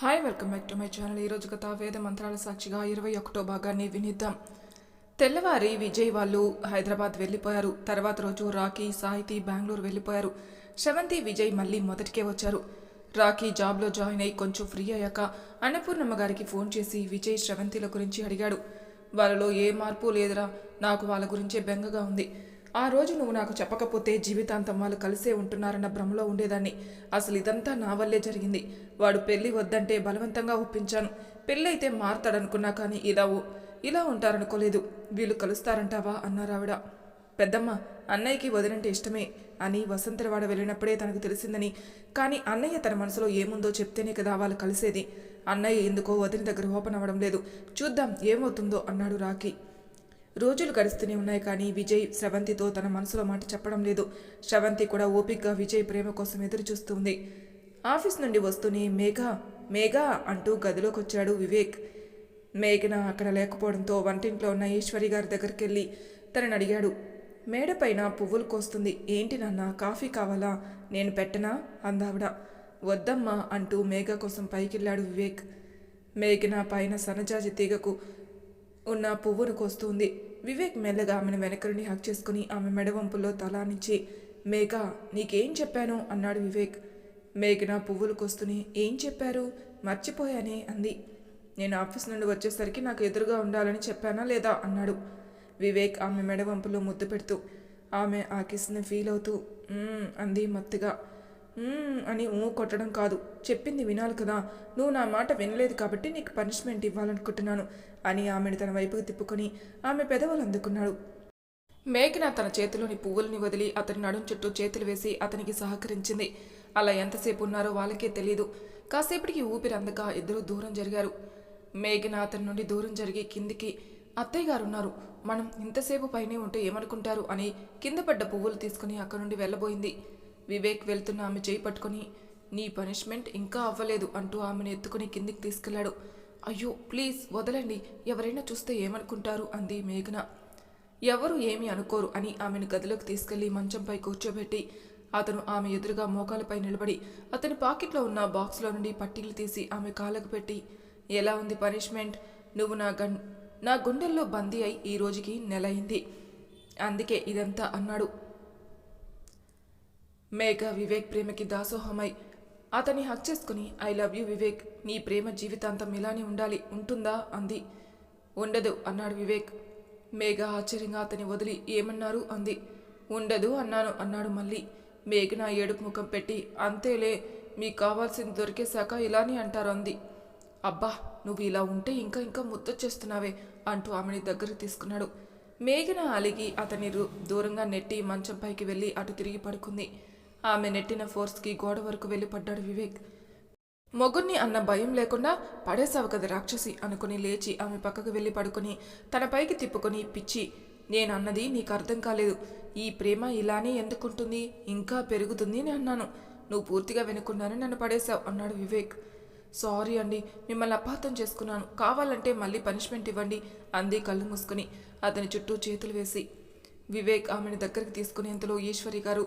Hi welcome back to my channel ఈరోజు కథ వేద మంత్రాల సాక్షిగా ఇరవై ఒకటో భాగాన్ని వినిద్దాం. తెల్లవారి విజయ్ వాళ్ళు హైదరాబాద్ వెళ్ళిపోయారు. తర్వాత రోజు రాఖీ సాహితీ బెంగళూరు వెళ్ళిపోయారు. శ్రవంతి విజయ్ మళ్ళీ మొదటికే వచ్చారు. రాఖీ జాబ్లో జాయిన్ అయ్యి కొంచెం ఫ్రీ అయ్యాక అన్నపూర్ణమ్మ గారికి ఫోన్ చేసి విజయ్ శ్రవంతిల గురించి అడిగాడు. వాళ్ళలో ఏ మార్పు లేదురా? నాకు వాళ్ళ గురించే బెంగగా ఉంది. ఆ రోజు నువ్వు నాకు చెప్పకపోతే జీవితాంతం వాళ్ళు కలిసే ఉంటున్నారన్న భ్రమలో ఉండేదాన్ని. అసలు ఇదంతా నా వల్లే జరిగింది. వాడు పెళ్ళి వద్దంటే బలవంతంగా ఒప్పించాను. పెళ్ళైతే మారతాడనుకున్నా కానీ ఇలా ఇలా ఉంటారనుకోలేదు. వీళ్ళు కలుస్తారంటావా? అన్నారావిడ. పెద్దమ్మ అన్నయ్యకి వదినంటే ఇష్టమే. అని వసంతరవాడ వెళ్ళినప్పుడే తనకు తెలిసిందని. కానీ అన్నయ్య తన మనసులో ఏముందో చెప్తేనే కదా వాళ్ళు కలిసేది. అన్నయ్య ఎందుకో వదిన దగ్గర ఓపెన్ అవ్వడం లేదు. చూద్దాం ఏమవుతుందో అన్నాడు రాకీ రోజులు గడుస్తూనే ఉన్నాయి కానీ విజయ్ శ్రవంతితో తన మనసులో మాట చెప్పడం లేదు. శ్రవంతి కూడా ఓపిక్గా విజయ్ ప్రేమ కోసం ఎదురు చూస్తుంది ఆఫీస్ నుండి వస్తూనే మేఘ మేఘ అంటూ గదిలోకి వచ్చాడు వివేక్. మేఘన అక్కడ లేకపోవడంతో వంటింట్లో ఉన్న ఈశ్వరి గారి దగ్గరికి వెళ్ళి తనని అడిగాడు. మేడపైన పువ్వులు కోస్తుంది. ఏంటి నాన్న కాఫీ కావాలా? నేను పెట్టనా? అందావిడ. వద్దమ్మా అంటూ మేఘ కోసం పైకెళ్ళాడు వివేక్. మేఘన పైన సన్నజాజి తీగకు ఉన్న పువ్వును కోస్తుంది. వివేక్ మెల్లగా ఆమెను వెనకరుని హక్ చేసుకుని ఆమె మెడవంపుల్లో తలానించి మేఘ నీకేం చెప్పాను? అన్నాడు వివేక్. మేఘన పువ్వులు కోస్తూనే ఏం చెప్పారు? మర్చిపోయానే అంది. నేను ఆఫీస్ నుండి వచ్చేసరికి నాకు ఎదురుగా ఉండాలని చెప్పానా లేదా? అన్నాడు. వివేక్ ఆమె మెడవంపులో ముద్దు పెడుతూ ఆమె ఆ కిస్ని ఫీల్ అవుతూ అంది మత్తుగా. అని ఊ కొట్టడం కాదు. చెప్పింది వినాలి కదా. నువ్వు నా మాట వినలేదు కాబట్టి నీకు పనిష్మెంట్ ఇవ్వాలనుకుంటున్నాను అని ఆమెను తన వైపుకు తిప్పుకొని ఆమె పెదవులు అందుకున్నాడు. మేఘన తన చేతిలోని పువ్వుల్ని వదిలి అతని నడుం చుట్టూ చేతులు వేసి అతనికి సహకరించింది. అలా ఎంతసేపు ఉన్నారో వాళ్ళకే తెలియదు కాసేపటికి ఊపిరి అందక ఇద్దరూ దూరం జరిగారు. మేఘన అతని నుండి దూరం జరిగి కిందికి అత్తయ్య గారు ఉన్నారు. మనం ఇంతసేపు పైనే ఉంటే ఏమనుకుంటారు? అని కింద పడ్డ పువ్వులు తీసుకుని అక్కడి నుండి వెళ్ళబోయింది. వివేక్ వెళ్తున్న ఆమె చేయి పట్టుకొని నీ పనిష్మెంట్ ఇంకా అవ్వలేదు అంటూ ఆమెను ఎత్తుకుని కిందికి తీసుకెళ్ళాడు. అయ్యో ప్లీజ్ వదలండి ఎవరైనా చూస్తే ఏమనుకుంటారు? అంది మేఘన. ఎవరు ఏమీ అనుకోరు అని ఆమెను గదిలోకి తీసుకెళ్ళి మంచంపై కూర్చోబెట్టి అతను ఆమె ఎదురుగా మోకాలపై నిలబడి అతని పాకెట్లో ఉన్న బాక్స్లో నుండి పట్టీలు తీసి ఆమె కాళ్ళకు పెట్టి ఎలా ఉంది పనిష్మెంట్? నువ్వు నా గన్ నా గుండెల్లో బందీ అయి ఈ రోజుకి నెలయింది అందుకే ఇదంతా అన్నాడు. మేఘ వివేక్ ప్రేమకి దాసోహమై అతన్ని హక్ చేసుకుని ఐ లవ్ యూ వివేక్ నీ ప్రేమ జీవితాంతం ఇలానే ఉండాలి ఉంటుందా? అంది. ఉండదు అన్నాడు వివేక్. మేఘ ఆశ్చర్యంగా అతని వదిలి ఏమన్నారు? అంది. ఉండదు అన్నాను అన్నాడు మళ్ళీ. మేఘ నా ఏడుపు ముఖం పెట్టి అంతేలే మీకు కావాల్సింది దొరికేశాక ఇలానే అంటారు అంది. అబ్బా నువ్వు ఇలా ఉంటే ఇంకా ఇంకా ముద్దొచ్చేస్తున్నావే అంటూ ఆమెని దగ్గర తీసుకున్నాడు. మేఘన అలిగి అతని రు- దూరంగా నెట్టి మంచం పైకి వెళ్ళి అటు తిరిగి పడుకుంది. ఆమె నెట్టిన ఫోర్స్కి గోడ వరకు వెళ్ళి పడ్డాడు వివేక్. మొగుణ్ణి అన్న భయం లేకుండా పడేసావు కదా రాక్షసి అనుకుని లేచి ఆమె పక్కకు వెళ్ళి పడుకుని తన పైకి తిప్పుకొని పిచ్చి నేను అన్నది నీకు అర్థం కాలేదు. ఈ ప్రేమ ఇలానే ఎందుకుంటుంది? ఇంకా పెరుగుతుంది అని అన్నాను. నువ్వు పూర్తిగా వినకుండానే నన్ను పడేశావు అన్నాడు వివేక్. సారీ అండి మిమ్మల్ని అపార్థం చేసుకున్నాను. కావాలంటే మళ్ళీ పనిష్మెంట్ ఇవ్వండి అంది కళ్ళు మూసుకుని. అతని చుట్టూ చేతులు వేసి. వివేక్ ఆమెను దగ్గరికి తీసుకునేంతలో ఈశ్వరి గారు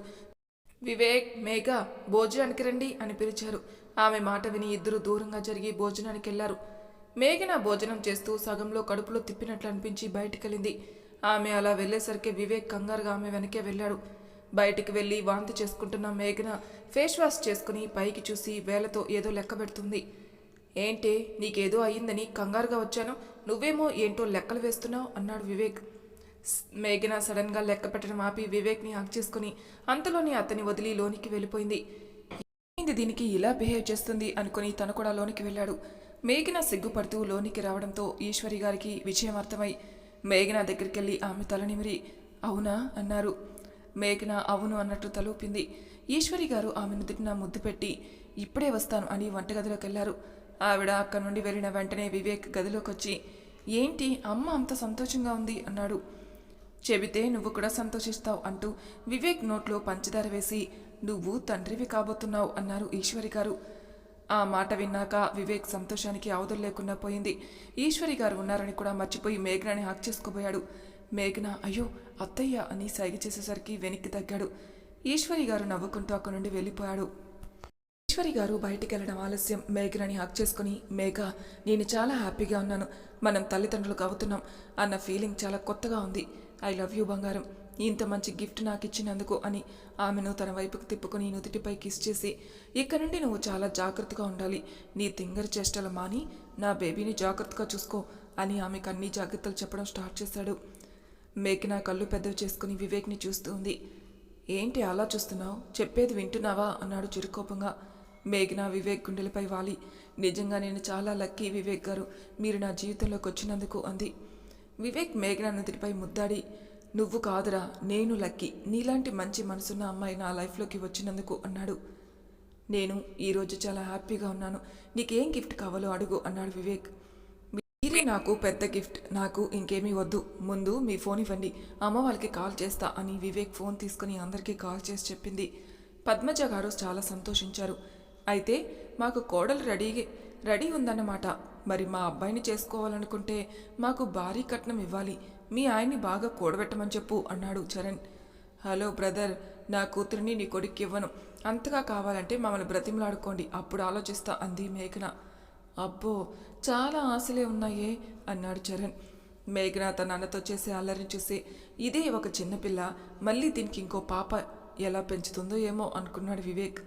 వివేక్ మేఘ భోజనానికి రండి అని పిలిచారు. ఆమె మాట విని ఇద్దరు దూరంగా జరిగి భోజనానికి వెళ్ళారు మేఘన భోజనం చేస్తూ సగంలో కడుపులో తిప్పినట్లు అనిపించి బయటికెళ్ళింది ఆమె అలా వెళ్ళేసరికి వివేక్ కంగారుగా ఆమె వెనకే వెళ్ళాడు. బయటికి వెళ్ళి వాంతి చేసుకుంటున్న మేఘన ఫేస్ వాష్ చేసుకుని పైకి చూసి వేలతో ఏదో లెక్క పెడుతుంది. ఏంటే నీకేదో అయ్యిందని కంగారుగా వచ్చాను. నువ్వేమో ఏంటో లెక్కలు వేస్తున్నావు అన్నాడు వివేక్. మేఘన సడన్గా లెక్క పెట్టడం ఆపి వివేక్ని హక్ చేసుకుని అంతలోనే అతని వదిలి లోనికి వెళ్ళిపోయింది. ఏంది దీనికి? ఇలా బిహేవ్ చేస్తుంది అనుకుని తను కూడా లోనికి వెళ్ళాడు. మేఘన సిగ్గుపడుతూ లోనికి రావడంతో ఈశ్వరి గారికి విషయం అర్థమై మేఘన దగ్గరికి వెళ్ళి ఆమె తలనిమిరి అవునా? అన్నారు. మేఘన అవును అన్నట్టు తలూపింది. ఈశ్వరి గారు ఆమె నుదుటిన ముద్దు పెట్టి ఇప్పుడే వస్తాను అని వంటగదిలోకి వెళ్ళారు. ఆవిడ అక్కడి నుండి వెళ్ళిన వెంటనే వివేక్ గదిలోకి వచ్చి ఏంటి? అమ్మ అంత సంతోషంగా ఉంది అన్నాడు. చెబితే నువ్వు కూడా సంతోషిస్తావు అంటూ వివేక్ నోట్లో పంచదార వేసి నువ్వు తండ్రివి కాబోతున్నావు అన్నారు ఈశ్వరి గారు. ఆ మాట విన్నాక వివేక్ సంతోషానికి అవధులు లేకుండా పోయింది. ఈశ్వరి గారు ఉన్నారని కూడా మర్చిపోయి మేఘనాని హాక్ చేసుకోబోయాడు మేఘన అయ్యో అత్తయ్య అని సైగ చేసేసరికి వెనక్కి తగ్గాడు. ఈశ్వరి గారు నవ్వుకుంటూ అక్కడి నుండి వెళ్ళిపోయాడు. ఈశ్వరి గారు బయటికి వెళ్ళడం ఆలస్యం. మేఘనని హక్ చేసుకుని మేఘ నేను చాలా హ్యాపీగా ఉన్నాను. మనం తల్లిదండ్రులకు అవుతున్నాం అన్న ఫీలింగ్ చాలా కొత్తగా ఉంది. ఐ లవ్ యూ బంగారం. ఇంత మంచి గిఫ్ట్ నాకు ఇచ్చినందుకు అని ఆమెను తన వైపుకు తిప్పుకుని నుదుటిపై కిస్ చేసి ఇక్కడ నుండి నువ్వు చాలా జాగ్రత్తగా ఉండాలి. నీ తింగరి చేష్టలు మాని నా బేబీని జాగ్రత్తగా చూసుకో అని ఆమెకు అన్ని జాగ్రత్తలు చెప్పడం స్టార్ట్ చేశాడు. మేఘన కళ్ళు పెద్దవి చేసుకుని వివేక్ని చూస్తూ ఉంది. ఏంటి అలా చూస్తున్నావు? చెప్పేది వింటున్నావా? అన్నాడు చిరుకోపంగా. మేఘన వివేక్ గుండెలపై వాలి. నిజంగా నేను చాలా లక్కీ వివేక్ గారు. మీరు నా జీవితంలోకి వచ్చినందుకు అంది. వివేక్ మేఘన ముద్దాడి నువ్వు కాదురా నేను లక్కీ. నీలాంటి మంచి మనసున్న అమ్మాయి నా లైఫ్లోకి వచ్చినందుకు అన్నాడు. నేను ఈరోజు చాలా హ్యాపీగా ఉన్నాను. నీకేం గిఫ్ట్ కావాలో అడుగు అన్నాడు వివేక్. మీరే నాకు పెద్ద గిఫ్ట్. నాకు ఇంకేమీ వద్దు. ముందు మీ ఫోన్ ఇవ్వండి. అమ్మ వాళ్ళకి కాల్ చేస్తా అని వివేక్ ఫోన్ తీసుకుని అందరికీ కాల్ చేసి చెప్పింది. పద్మజ గారు చాలా సంతోషించారు. అయితే మాకు కోడలు రెడీ రెడీ ఉందన్నమాట. మరి మా అబ్బాయిని చేసుకోవాలనుకుంటే మాకు భారీ కట్నం ఇవ్వాలి. మీ ఆయన్ని బాగా కూడబెట్టమని చెప్పు అన్నాడు చరణ్. హలో బ్రదర్ నా కూతురిని నీ కొడుక్కి ఇవ్వను అంతగా కావాలంటే మమ్మల్ని బ్రతిమలాడుకోండి. అప్పుడు ఆలోచిస్తా అంది మేఘన. అబ్బో చాలా ఆశలే ఉన్నాయే అన్నాడు చరణ్. మేఘన తన అన్నతో చేసే అల్లరిని చూసి ఇదే ఒక చిన్నపిల్ల మళ్ళీ దీనికి ఇంకో పాప ఎలా పెంచుతుందో ఏమో అనుకున్నాడు వివేక్.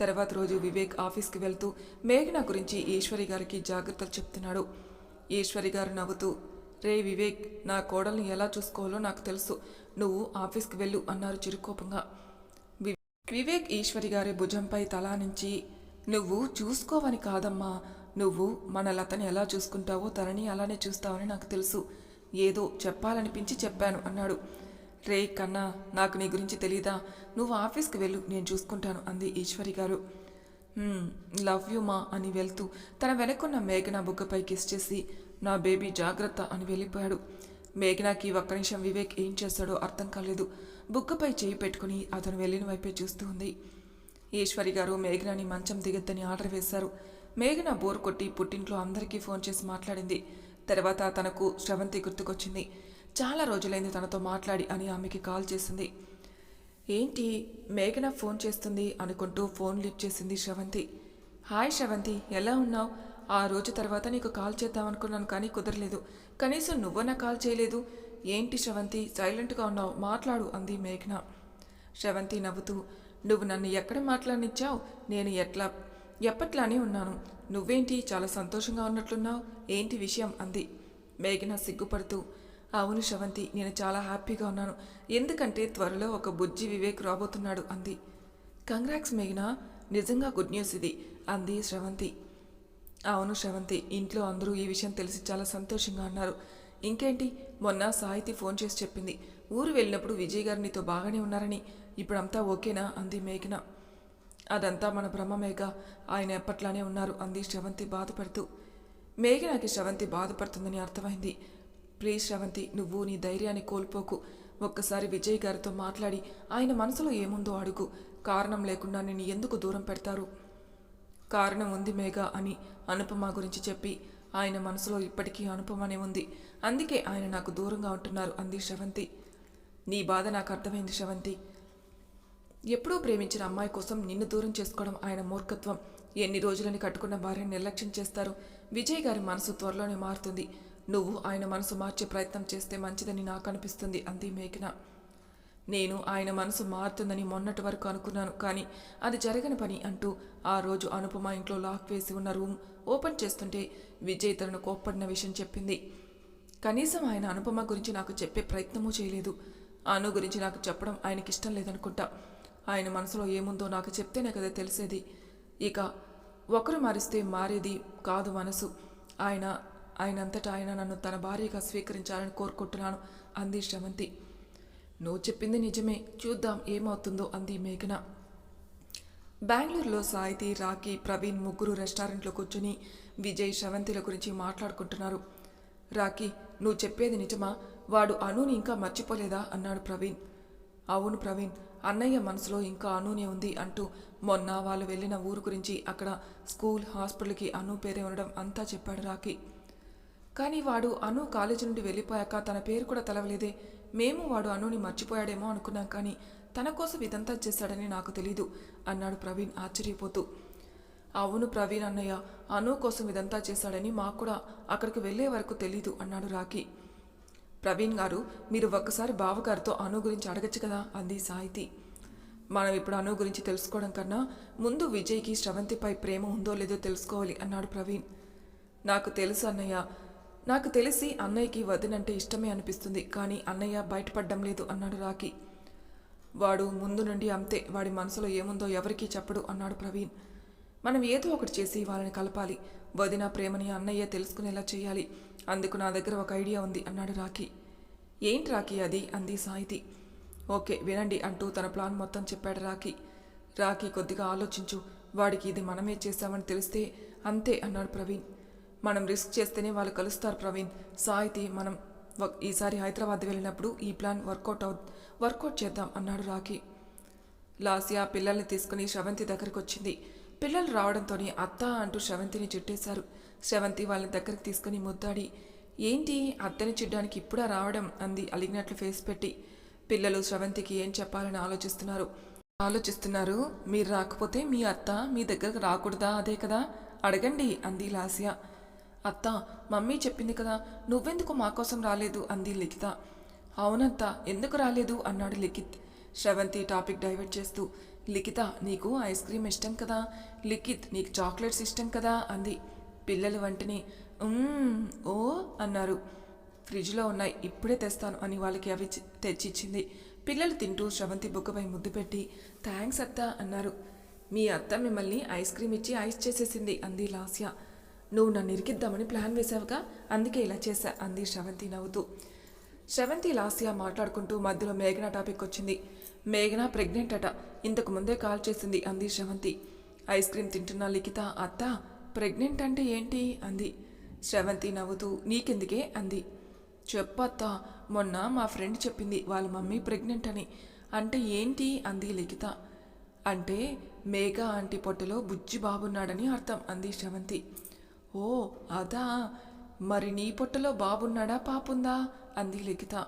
తర్వాత రోజు వివేక్ ఆఫీస్కి వెళ్తూ మేఘన గురించి ఈశ్వరి గారికి జాగ్రత్తలు చెప్తున్నాడు. ఈశ్వరి గారు నవ్వుతూ రే వివేక్ నా కోడల్ని ఎలా చూసుకోవాలో నాకు తెలుసు. నువ్వు ఆఫీస్కి వెళ్ళు అన్నారు చిరుకోపంగా. వి- వివేక్ ఈశ్వరి గారి భుజంపై తలా నుంచి నువ్వు చూసుకోవని కాదమ్మా. నువ్వు మన లతని ఎలా చూసుకుంటావో తనని అలానే చూస్తావని నాకు తెలుసు. ఏదో చెప్పాలనిపించి చెప్పాను అన్నాడు. రే కన్నా నాకు నీ గురించి తెలీదా? నువ్వు ఆఫీస్కి వెళ్ళు నేను చూసుకుంటాను అంది ఈశ్వరి గారు. లవ్ యూ మా అని వెళ్తూ తన వెనకున్న మేఘన బుగ్గపై కిస్ చేసి నా బేబీ జాగ్రత్త అని వెళ్ళిపోయాడు. మేఘనాకి ఒక్క నిమిషం వివేక్ ఏం చేస్తాడో అర్థం కాలేదు. బుగ్గపై చేయి పెట్టుకుని అతను వెళ్ళిన వైపే చూస్తూ ఉంది. ఈశ్వరి గారు మేఘనాని మంచం దిగద్దని ఆర్డర్ వేశారు. మేఘన బోర్ కొట్టి పుట్టింట్లో అందరికీ ఫోన్ చేసి మాట్లాడింది. తర్వాత తనకు శ్రవంతి గుర్తుకొచ్చింది. చాలా రోజులైంది తనతో మాట్లాడి అని ఆమెకి కాల్ చేసింది. ఏంటి మేఘన ఫోన్ చేస్తుంది అనుకుంటూ ఫోన్ లిఫ్ట్ చేసింది శ్రవంతి హాయ్ శ్రవంతి ఎలా ఉన్నావు? ఆ రోజు తర్వాత నీకు కాల్ చేద్దామనుకున్నాను కానీ కుదరలేదు. కనీసం నువ్వన్నా కాల్ చేయలేదు. ఏంటి శ్రవంతి సైలెంట్గా ఉన్నావు? మాట్లాడు అంది మేఘన. శ్రవంతి నవ్వుతూ నువ్వు నన్ను ఎక్కడ మాట్లాడినిచ్చావు? నేను ఎట్లా ఎప్పట్లానే ఉన్నాను. నువ్వేంటి చాలా సంతోషంగా ఉన్నట్లున్నావు? ఏంటి విషయం? అంది. మేఘన సిగ్గుపడుతూ అవును శ్రవంతి నేను చాలా హ్యాపీగా ఉన్నాను. ఎందుకంటే త్వరలో ఒక బుజ్జి వివేక్ రాబోతున్నాడు అంది. కంగ్రాక్స్ మేఘనా నిజంగా గుడ్ న్యూస్ ఇది అంది శ్రవంతి అవును శ్రవంతి ఇంట్లో అందరూ ఈ విషయం తెలిసి చాలా సంతోషంగా అన్నారు. ఇంకేంటి మొన్న సాహితి ఫోన్ చేసి చెప్పింది ఊరు వెళ్ళినప్పుడు విజయ్ గారు నీతో బాగానే ఉన్నారని ఇప్పుడంతా ఓకేనా అంది మేఘన. అదంతా మన బ్రహ్మమేఘ ఆయన ఎప్పట్లానే ఉన్నారు అంది శ్రవంతి బాధపడుతూ. మేఘనాకి శ్రవంతి బాధపడుతుందని అర్థమైంది ప్లీజ్ శ్రవంతి నువ్వు నీ ధైర్యాన్ని కోల్పోకు. ఒక్కసారి విజయ్ గారితో మాట్లాడి ఆయన మనసులో ఏముందో అడుగు. కారణం లేకుండా నేను ఎందుకు దూరం పెడతారు? కారణం ఉంది మేఘ అని అనుపమ గురించి చెప్పి ఆయన మనసులో ఇప్పటికీ అనుపమనే ఉంది. అందుకే ఆయన నాకు దూరంగా ఉంటున్నారు అంది శ్రవంతి. నీ బాధ నాకు అర్థమైంది శ్రవంతి. ఎప్పుడూ ప్రేమించిన అమ్మాయి కోసం నిన్ను దూరం చేసుకోవడం ఆయన మూర్ఖత్వం. ఎన్ని రోజులని కట్టుకున్న భార్యను నిర్లక్ష్యం చేస్తారు? విజయ్ గారి మనసు త్వరలోనే మారుతుంది. నువ్వు ఆయన మనసు మార్చే ప్రయత్నం చేస్తే మంచిదని నాకు అనిపిస్తుంది అంది మేఘన. నేను ఆయన మనసు మారుతుందని మొన్నటి వరకు అనుకున్నాను కానీ అది జరగని పని అంటూ ఆ రోజు అనుపమ ఇంట్లో లాక్ వేసి ఉన్న రూమ్ ఓపెన్ చేస్తుంటే విజయ్ తనను కోప్పడిన విషయం చెప్పింది. కనీసం ఆయన అనుపమ గురించి నాకు చెప్పే ప్రయత్నమూ చేయలేదు. అను గురించి నాకు చెప్పడం ఆయనకి ఇష్టం లేదనుకుంటా. ఆయన మనసులో ఏముందో నాకు చెప్తేనే కదా తెలిసేది. ఇక ఒకరు మారిస్తే మారేది కాదు మనసు. ఆయన ఆయనంతటా ఆయన నన్ను తన భార్యగా స్వీకరించాలని కోరుకుంటున్నాను అంది శ్రవంతి. నువ్వు చెప్పింది నిజమే చూద్దాం ఏమవుతుందో అంది మేఘన. బెంగళూరులో సాయితి రాఖీ ప్రవీణ్ ముగ్గురు రెస్టారెంట్లో కూర్చుని విజయ్ శ్రవంతిల గురించి మాట్లాడుకుంటున్నారు. రాఖీ నువ్వు చెప్పేది నిజమా? వాడు అనుని ఇంకా మర్చిపోలేదా? అన్నాడు ప్రవీణ్. అవును ప్రవీణ్ అన్నయ్య మనసులో ఇంకా అనూనే ఉంది అంటూ మొన్న వాళ్ళు వెళ్ళిన ఊరు గురించి అక్కడ స్కూల్ హాస్పిటల్కి అను పేరే ఉండడం అంతా చెప్పాడు రాఖీ. కానీ వాడు అను కాలేజీ నుండి వెళ్ళిపోయాక తన పేరు కూడా తెలవలేదే. మేము వాడు అనుని మర్చిపోయాడేమో అనుకున్నాం కానీ తన కోసం ఇదంతా చేశాడని నాకు తెలీదు అన్నాడు ప్రవీణ్ ఆశ్చర్యపోతూ. అవును ప్రవీణ్ అన్నయ్య అను కోసం ఇదంతా చేశాడని మాకు కూడా అక్కడికి వెళ్ళే వరకు తెలీదు అన్నాడు రాఖీ. ప్రవీణ్ గారు మీరు ఒక్కసారి బావగారితో అను గురించి అడగచ్చు కదా అంది సాహితీ. మనం ఇప్పుడు అను గురించి తెలుసుకోవడం కన్నా ముందు విజయ్కి శ్రవంతిపై ప్రేమ ఉందో లేదో తెలుసుకోవాలి అన్నాడు ప్రవీణ్. నాకు తెలుసు అన్నయ్య నాకు తెలిసి అన్నయ్యకి వదినంటే ఇష్టమే అనిపిస్తుంది కానీ అన్నయ్య బయటపడడం లేదు అన్నాడు రాఖి. వాడు ముందు నుండి అంతే వాడి మనసులో ఏముందో ఎవరికీ చెప్పడు అన్నాడు ప్రవీణ్. మనం ఏదో ఒకటి చేసి వాళ్ళని కలపాలి. వదిన ప్రేమని అన్నయ్య తెలుసుకునేలా చేయాలి. అందుకు నా దగ్గర ఒక ఐడియా ఉంది అన్నాడు రాఖీ. ఏంటి రాఖీ అది? అంది సాహితి. ఓకే వినండి అంటూ తన ప్లాన్ మొత్తం చెప్పాడు రాఖీ. రాఖీ కొద్దిగా ఆలోచించు వాడికి ఇది మనమే చేశామని తెలిస్తే అంతే అన్నాడు ప్రవీణ్. మనం రిస్క్ చేస్తేనే వాళ్ళు కలుస్తారు ప్రవీణ్. సాయితి మనం ఈసారి హైదరాబాద్ వెళ్ళినప్పుడు ఈ ప్లాన్ వర్కౌట్ అవు వర్కౌట్ చేద్దాం అన్నాడు రాఖీ. లాసియా పిల్లల్ని తీసుకుని శ్రవంతి దగ్గరికి వచ్చింది. పిల్లలు రావడంతోనే అత్త అంటూ శ్రవంతిని చుట్టేశారు. శ్రవంతి వాళ్ళని దగ్గరికి తీసుకుని ముద్దాడి ఏంటి అత్తని చిడ్డానికి ఇప్పుడా రావడం? అంది అలిగినట్లు ఫేస్ పెట్టి. పిల్లలు శ్రవంతికి ఏం చెప్పాలని ఆలోచిస్తున్నారు? ఆలోచిస్తున్నారు మీరు రాకపోతే మీ అత్త మీ దగ్గరకు రాకూడదా? అదే కదా? అడగండి అంది లాసియా. అత్త మమ్మీ చెప్పింది కదా నువ్వెందుకు మా కోసం రాలేదు? అంది లిఖిత. అవునత్త ఎందుకు రాలేదు? అన్నాడు లిఖిత్. శ్రవంతి టాపిక్ డైవర్ట్ చేస్తూ లిఖిత నీకు ఐస్ క్రీమ్ ఇష్టం కదా? లిఖిత్ నీకు చాక్లెట్స్ ఇష్టం కదా? అంది. పిల్లలు వెంటనే ఓ అన్నారు. ఫ్రిడ్జ్లో ఉన్నాయి ఇప్పుడే తెస్తాను అని వాళ్ళకి అవి తెచ్చిచ్చింది. పిల్లలు తింటూ శ్రవంతి బుగ్గపై ముద్దు పెట్టి థ్యాంక్స్ అత్త అన్నారు. మీ అత్త మిమ్మల్ని ఐస్ క్రీమ్ ఇచ్చి ఐస్ చేసేసింది అంది లాస్య. నువ్వు నన్ను ఇరికిద్దామని ప్లాన్ వేసావుగా అందుకే ఇలా చేశా అంది శ్రవంతి నవ్వుతూ. శ్రవంతి లాస్య మాట్లాడుకుంటూ మధ్యలో మేఘన టాపిక్ వచ్చింది. మేఘన ప్రెగ్నెంట్ అట ఇంతకు ముందే కాల్ చేసింది అంది శ్రవంతి. ఐస్ క్రీమ్ తింటున్న లిఖిత అత్త ప్రెగ్నెంట్ అంటే ఏంటి? అంది. శ్రవంతి నవ్వుతూ నీకెందుకే? అంది. చెప్పత్త మొన్న మా ఫ్రెండ్ చెప్పింది వాళ్ళ మమ్మీ ప్రెగ్నెంట్ అని. అంటే ఏంటి? అంది లిఖిత. అంటే మేఘ ఆంటీ పొట్టలో బుజ్జి బాబున్నాడని అర్థం అంది శ్రవంతి. ఓ అదా. మరి నీ పొట్టలో బాబున్నాడా పాపుందా? అంది లిఖిత.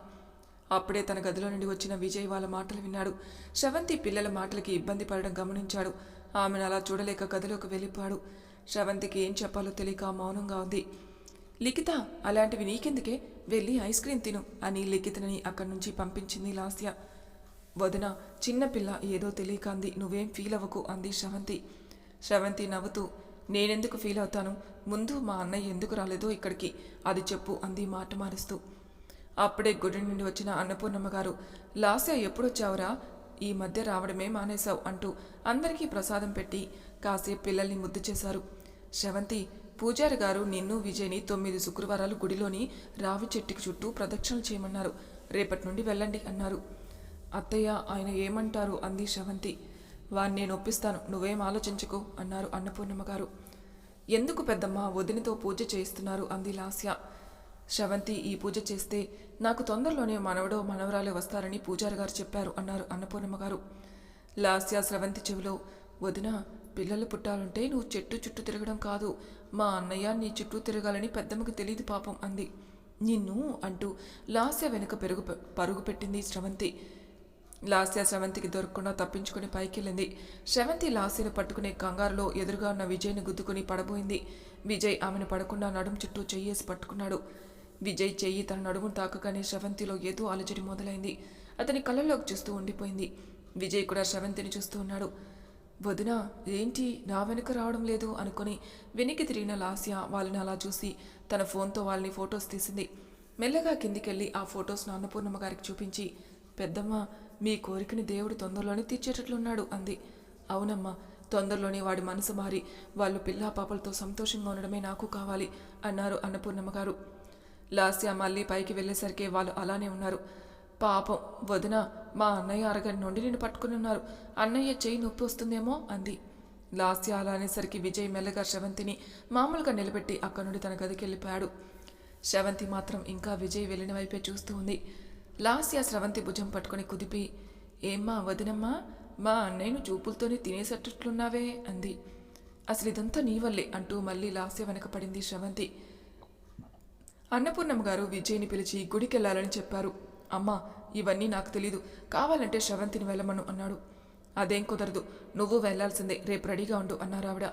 అప్పుడే తన గదిలో నుండి వచ్చిన విజయ్ వాళ్ళ మాటలు విన్నాడు. శ్రవంతి పిల్లల మాటలకి ఇబ్బంది పడడం గమనించాడు. ఆమెను అలా చూడలేక గదిలోకి వెళ్ళిపోయాడు. శ్రవంతికి ఏం చెప్పాలో తెలియక మౌనంగా ఉంది. లిఖిత అలాంటివి నీకెందుకే? వెళ్ళి ఐస్ క్రీమ్ తిను అని లిఖితని అక్కడి నుంచి పంపించింది లాస్య. వదిన చిన్నపిల్ల ఏదో తెలియక అంది. నువ్వేం ఫీల్ అవ్వకు అంది శ్రవంతి. శ్రవంతి నవ్వుతూ నేనెందుకు ఫీల్ అవుతాను? ముందు మా అన్నయ్య ఎందుకు రాలేదో ఇక్కడికి. అది చెప్పు అంది మాట మారుస్తూ. అప్పుడే గుడి నుండి వచ్చిన అన్నపూర్ణమ్మ గారు లాస్య ఎప్పుడొచ్చావురా? ఈ మధ్య రావడమే మానేశావు అంటూ అందరికీ ప్రసాదం పెట్టి కాసేపు పిల్లల్ని ముద్దు చేశారు. శ్రవంతి పూజారి గారు నిన్ను విజయ్ని తొమ్మిది శుక్రవారాలు గుడిలోని రావి చెట్టుకి చుట్టూ ప్రదక్షిణలు చేయమన్నారు. రేపటి నుండి వెళ్ళండి అన్నారు. అత్తయ్య ఆయన ఏమంటారు? అంది శ్రవంతి వాణ్ణి నేను ఒప్పిస్తాను. నువ్వేం ఆలోచించకు అన్నారు అన్నపూర్ణమ్మ గారు. ఎందుకు పెద్దమ్మ వదినతో పూజ చేయిస్తున్నారు అంది లాస్య. శ్రవంతి ఈ పూజ చేస్తే నాకు తొందరలోనే మనవడో మనవరాలే వస్తారని పూజారి గారు చెప్పారు అన్నారు అన్నపూర్ణమ్మ గారు. లాస్య స్రవంతి చెవిలో వదిన పిల్లలు పుట్టాలంటే నువ్వు చెట్టు చుట్టూ తిరగడం కాదు. మా అన్నయ్య నీ చుట్టూ తిరగాలని పెద్దమ్మకి తెలియదు పాపం అంది. నిన్ను అంటూ లాస్య వెనుక పెరుగు పరుగు పెట్టింది శ్రవంతి లాస్య శ్రవంతికి దొరకకుండా తప్పించుకుని పైకెళ్ళింది. శ్రవంతి లాస్యను పట్టుకునే కంగారులో ఎదురుగా ఉన్న విజయ్ని గుద్దుకుని పడబోయింది. విజయ్ ఆమెను పడకుండా నడుము చుట్టూ చెయ్యేసి పట్టుకున్నాడు. విజయ్ చెయ్యి తన నడుము తాకగానే శ్రవంతిలో ఏదో అలజడి మొదలైంది. అతని కళ్ళల్లోకి చూస్తూ ఉండిపోయింది. విజయ్ కూడా శ్రవంతిని చూస్తూ ఉన్నాడు. వదిన ఏంటి? నా వెనుక రావడం లేదు అనుకుని వెనక్కి తిరిగిన లాస్య వాళ్ళని అలా చూసి తన ఫోన్తో వాళ్ళని ఫొటోస్ తీసింది. మెల్లగా కిందికెళ్ళి ఆ ఫొటోస్ను అన్నపూర్ణమ్మ గారికి చూపించి పెద్దమ్మ మీ కోరికని దేవుడు తొందరలోనే తీర్చేటట్లున్నాడు అంది. అవునమ్మా తొందరలోనే వాడి మనసు మారి వాళ్ళు పిల్లా పాపలతో సంతోషంగా ఉండడమే నాకు కావాలి అన్నారు అన్నపూర్ణమ్మ గారు లాస్య మళ్ళీ పైకి వెళ్ళేసరికి వాళ్ళు అలానే ఉన్నారు. పాపం వదిన మా అన్నయ్య అరగంట నుండి నేను పట్టుకుని ఉన్నారు. అన్నయ్య చెయ్యి నొప్పి వస్తుందేమో అంది. లాస్య అలా అనేసరికి విజయ్ మెల్లగా శ్రవంతిని మామూలుగా నిలబెట్టి అక్కడి నుండి తన గదికి వెళ్ళిపోయాడు శ్రవంతి మాత్రం ఇంకా విజయ్ వెళ్ళిన వైపే చూస్తూ ఉంది. లాస్య స్రవంతి భుజం పట్టుకొని కుదిపి ఏమ్మా వదినమ్మా మా అన్నయ్యను చూపులతోనే తినేసేటట్లున్నావే అంది. అసలు ఇదంతా నీ వల్లే అంటూ మళ్ళీ లాస్య వెనక పడింది శ్రవంతి అన్నపూర్ణమ్మ గారు విజయ్ని పిలిచి గుడికెళ్ళాలని చెప్పారు. అమ్మా ఇవన్నీ నాకు తెలీదు. కావాలంటే శ్రవంతిని వెళ్ళమను అన్నాడు. అదేం కుదరదు. నువ్వు వెళ్ళాల్సిందే రేపు రెడీగా ఉండు అన్నారు ఆవిడ.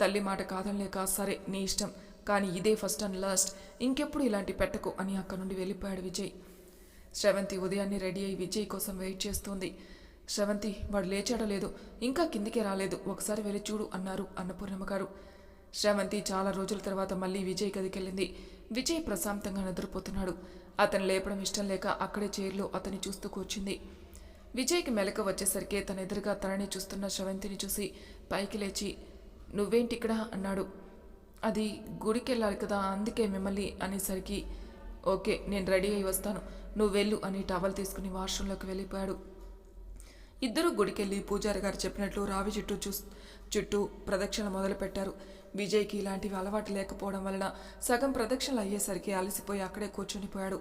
తల్లి మాట కాదనలేక సరే నీ ఇష్టం. కానీ ఇదే ఫస్ట్ అండ్ లాస్ట్. ఇంకెప్పుడు ఇలాంటి పెట్టకు అని అక్కడి నుండి వెళ్ళిపోయాడు విజయ్. శ్రవంతి ఉదయాన్నే రెడీ అయి విజయ్ కోసం వెయిట్ చేస్తోంది. శ్రవంతి వాడు లేచాడో లేదు ఇంకా కిందికే రాలేదు. ఒకసారి వెళ్ళి చూడు అన్నారు అన్నపూర్ణమ్మ గారు. శ్రవంతి చాలా రోజుల తర్వాత మళ్ళీ విజయ్ గదికెళ్ళింది విజయ్ ప్రశాంతంగా నిద్రపోతున్నాడు. అతను లేపడం ఇష్టం లేక అక్కడే చైర్లో అతన్ని చూస్తూ కూర్చుంది. విజయ్కి మెలక వచ్చేసరికి తన ఎదురుగా తనని చూస్తున్న శ్రవంతిని చూసి పైకి లేచి నువ్వేంటి ఇక్కడ అన్నాడు. అది గుడికి వెళ్ళాలి కదా అందుకే మిమ్మల్ని అనేసరికి ఓకే నేను రెడీ అయి వస్తాను. నువ్వు వెళ్ళు అని టవల్ తీసుకుని వాష్రూంలోకి వెళ్ళిపోయాడు. ఇద్దరు గుడికెళ్ళి పూజారి గారు చెప్పినట్లు రావి చుట్టూ చూ చుట్టూ ప్రదక్షిణ మొదలుపెట్టారు. విజయ్కి ఇలాంటివి అలవాటు లేకపోవడం వలన సగం ప్రదక్షిణలు అయ్యేసరికి అలసిపోయి అక్కడే కూర్చొనిపోయాడు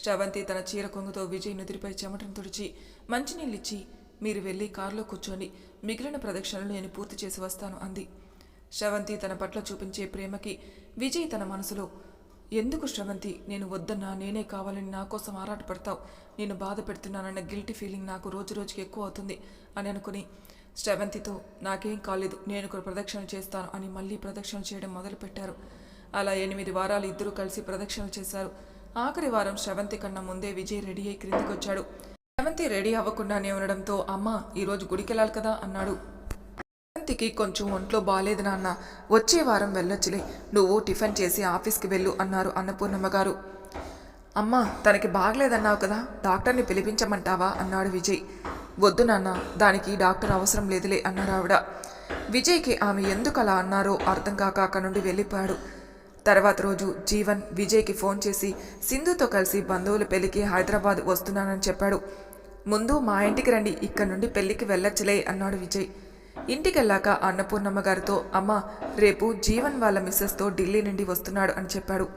శ్రవంతి తన చీర కొంగుతో విజయ్ నుదిరిపై చెమటను తుడిచి మంచినీళ్ళిచ్చి మీరు వెళ్ళి కారులో కూర్చోండి మిగిలిన ప్రదక్షిణలు నేను పూర్తి చేసి వస్తాను అంది. శ్రవంతి తన పట్ల చూపించే ప్రేమకి విజయ్ తన మనసులో ఎందుకు శ్రవంతి? నేను వద్దన్నా నేనే కావాలని నా కోసం ఆరాటపడతావు. నేను బాధ పెడుతున్నానన్న గిల్టీ ఫీలింగ్ నాకు రోజు రోజుకి ఎక్కువ అవుతుంది అని అనుకుని శ్రవంతితో నాకేం కాలేదు నేను ఒక ప్రదక్షిణ చేస్తాను అని మళ్ళీ ప్రదక్షిణ చేయడం మొదలుపెట్టారు. అలా ఎనిమిది వారాలు ఇద్దరూ కలిసి ప్రదక్షిణలు చేశారు. ఆఖరి వారం శ్రవంతి కన్నా ముందే విజయ్ రెడీ అయి క్రిందికి వచ్చాడు శ్రవంతి రెడీ అవ్వకుండానే ఉండడంతో అమ్మ ఈరోజు గుడికెళ్ళాలి కదా అన్నాడు. శ్రవంతికి కొంచెం ఒంట్లో బాగాలేదు నాన్న. వచ్చే వారం వెళ్ళొచ్చులే. నువ్వు టిఫిన్ చేసి ఆఫీస్కి వెళ్ళు అన్నారు అన్నపూర్ణమ్మ గారు. అమ్మా తనకి బాగలేదన్నావు కదా డాక్టర్ని పిలిపించమంటావా? అన్నాడు విజయ్. వద్దు నాన్న దానికి డాక్టర్ అవసరం లేదులే అన్నారు ఆవిడ. విజయ్కి ఆమె ఎందుకు అలా అన్నారో అర్థం కాక అక్కడి నుండి వెళ్ళిపోయాడు. తర్వాత రోజు జీవన్ విజయ్కి ఫోన్ చేసి సింధుతో కలిసి బంధువుల పెళ్ళికి హైదరాబాద్ వస్తున్నానని చెప్పాడు. ముందు మా ఇంటికి రండి ఇక్కడ నుండి పెళ్ళికి వెళ్ళొచ్చులే అన్నాడు విజయ్. ఇంటికెళ్ళాక అన్నపూర్ణమ్మ గారితో అమ్మ రేపు జీవన్ వాళ్ళ మిస్సెస్తో ఢిల్లీ నుండి వస్తున్నాడు అని చెప్పాడు.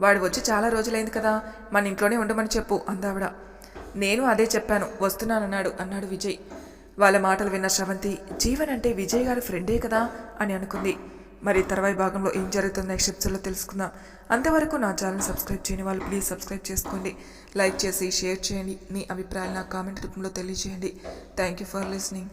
వాడు వచ్చి చాలా రోజులైంది కదా మన ఇంట్లోనే ఉండమని చెప్పు అందావిడ. నేను అదే చెప్పాను వస్తున్నానన్నాడు అన్నాడు విజయ్. వాళ్ళ మాటలు విన్న శ్రవంతి జీవన్ అంటే విజయ్ గారి ఫ్రెండే కదా అని అనుకుంది. మరి తర్వాయి భాగంలో ఏం జరుగుతుందో నెక్స్ట్ ఎపిసోడ్లో తెలుసుకుందాం. అంతవరకు నా ఛానల్ సబ్స్క్రైబ్ చేయని వాళ్ళు ప్లీజ్ సబ్స్క్రైబ్ చేసుకోండి. లైక్ చేసి షేర్ చేయండి. మీ అభిప్రాయాలు నా కామెంట్ రూపంలో తెలియజేయండి. Thank you for listening.